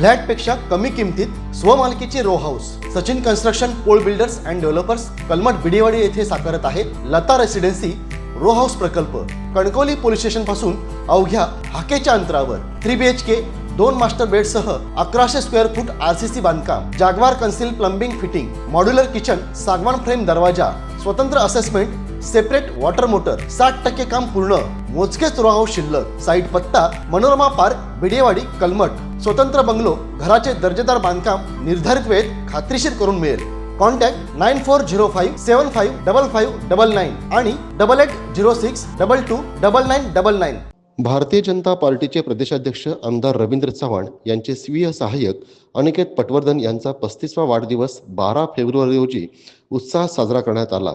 फ्लॅटपेक्षा कमी किमतीत स्वमालकीचे row house Sachin construction Pol builders and developers Kalamat Bidewadi येथे साकारत आहे लता रेसिडेन्सी रो हाऊस प्रकल्प. कणकवली पोलीस स्टेशनपासून अवघ्या हाकेच्या अंतरावर. थ्री बी एच के दोन मास्टर बेडसह अकराशे square foot R C C बांधकाम जागवार concealed plumbing fitting modular kitchen सागवान फ्रेम दरवाजा स्वतंत्र असेसमेंट सेपरेट वॉटर मोटर साठ टक्के काम पूर्ण मोजकेच रो शिल्लक साईट पत्ता मनोरमा पार्क बिडेवाडी कलमट स्वतंत्र बंगलो घराचे दर्जेदार बांधकाम निर्धारित वेळेत खात्रीशीर करून मिळेल. Contact nine four zero five seven five double five double nine आणि double eight zero six double two double nine double nine Bharatiya Janata पार्टीचे प्रदेशाध्यक्ष आमदार रवींद्र चव्हाण यांचे स्वीय सहाय्यक अनिकेत पटवर्धन यांचा पस्तीसवा वाढदिवस बारा फेब्रुवारी रोजी उत्साहात साजरा करण्यात आला.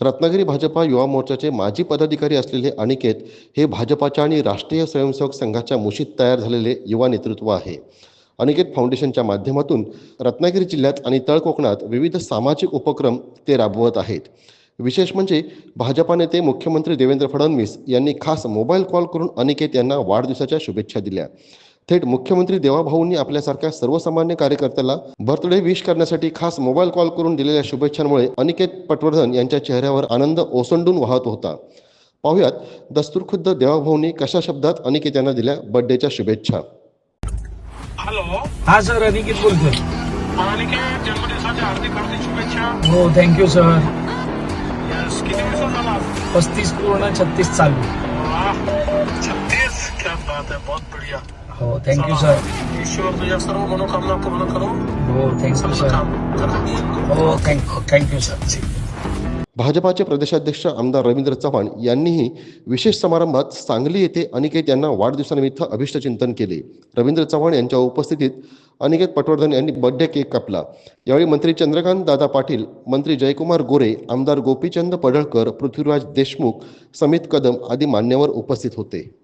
रत्नागिरी भाजपा युवा मोर्चाचे माजी पदाधिकारी असलेले अनिकेत हे भाजपाच्या आणि राष्ट्रीय स्वयंसेवक संघाच्या मुशीत तयार झालेले युवा नेतृत्व आहे. अनिकेत फाउंडेशनच्या माध्यमातून रत्नागिरी जिल्ह्यात आणि तळ कोकणात विविध सामाजिक उपक्रम ते राबवत आहेत. विशेष म्हणजे भाजपा नेते मुख्यमंत्री देवेंद्र फडणवीस यांनी खास मोबाईल कॉल करून अनिकेत यांना वाढदिवसाच्या शुभेच्छा दिल्या. थेट मुख्यमंत्री देवाभाऊंनी आपल्यासारख्या सर्वसामान्य कार्यकर्त्याला बर्थडे विश करण्यासाठी खास मोबाईल कॉल करून दिलेल्या शुभेच्छांमुळे अनिकेत पटवर्धन यांच्या चेहऱ्यावर आनंद ओसंडून वाहत होता. पाहुयात दस्तूरखुद्द देवाभाऊंनी कशा शब्दात अनिकेत यांना दिल्या बर्थडेच्या शुभेच्छा. हॅलो. हा सर अनिकेत बोलतोय. अनिकेत जन्मदिवसाच्या हार्दिक हार्दिक शुभेच्छा. हो थँक्यू सर किती वर्ष झाला पस्तीस पूर्ण छत्तीस चालू. छत्तीस? क्या बात है बहुत बढ़िया. हो थँक्यू सर ईश्वर तुझ्या सर्व मनोकामना पूर्ण करो हो थँक्यू सर हो thank you thank you sir भाजपाचे प्रदेशाध्यक्ष आमदार रवींद्र चव्हाण यांनीही विशेष समारंभात सांगली येथे अनिकेत यांना वाढदिवसानिमित्त अभिष्टचिंतन केले. रवींद्र चव्हाण यांच्या उपस्थितीत अनिकेत पटवर्धन यांनी बर्थडे केक कापला. यावेळी मंत्री चंद्रकांत दादा पाटील मंत्री जयकुमार गोरे आमदार गोपीचंद पडळकर पृथ्वीराज देशमुख समित कदम आदी मान्यवर उपस्थित होते.